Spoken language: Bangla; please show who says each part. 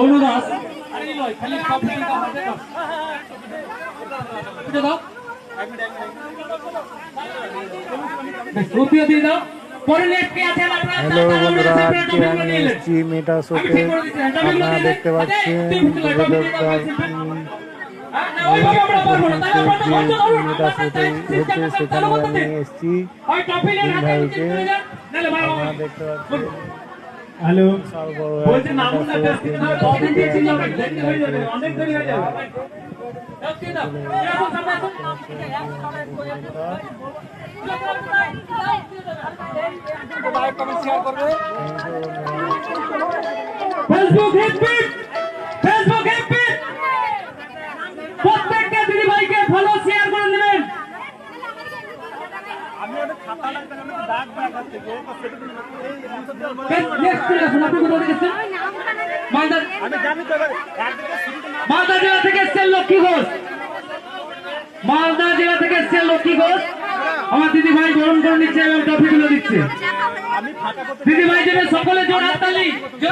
Speaker 1: অনু দাস আরে এই লয় খালি কপি দিতে হবে দাও এটা দাও বেশ, রুপিও দিয়ে দাও। পরে লেট কে
Speaker 2: হ্যালো বন্ধুরা এসেছি মেটা শোতে আপনারা দেখতে পাচ্ছেন দুর্গাদুর্গা মেটা শোতে হচ্ছে সেখানে আমি এসেছি। ভাইকে আপনারা দেখতে পাচ্ছেন।
Speaker 1: হ্যালো। বলছে
Speaker 2: একটা
Speaker 1: নাম না
Speaker 2: তিন
Speaker 1: দাও
Speaker 2: ভাইকে
Speaker 1: দিয়েছি যাবে দেরি হয়ে যাবে অনেক দেরি হয়ে যাবে। ফেসবুক ফেসবুক প্রত্যেকটা দিদি ভাইকে ফলো শেয়ার করে নেবেন থেকে এসেছেন মালদা মালদা জেলা থেকে এসছেন লক্ষ্মী ঘোষ। মালদা জেলা থেকে এসছেন লক্ষ্মী ঘোষ। আমার দিদি ভাই গরম করে নিচ্ছে এবং ট্রফি গুলো দিচ্ছে দিদি ভাই দেবে সকলে জোর হাততালি জোরে হাততালি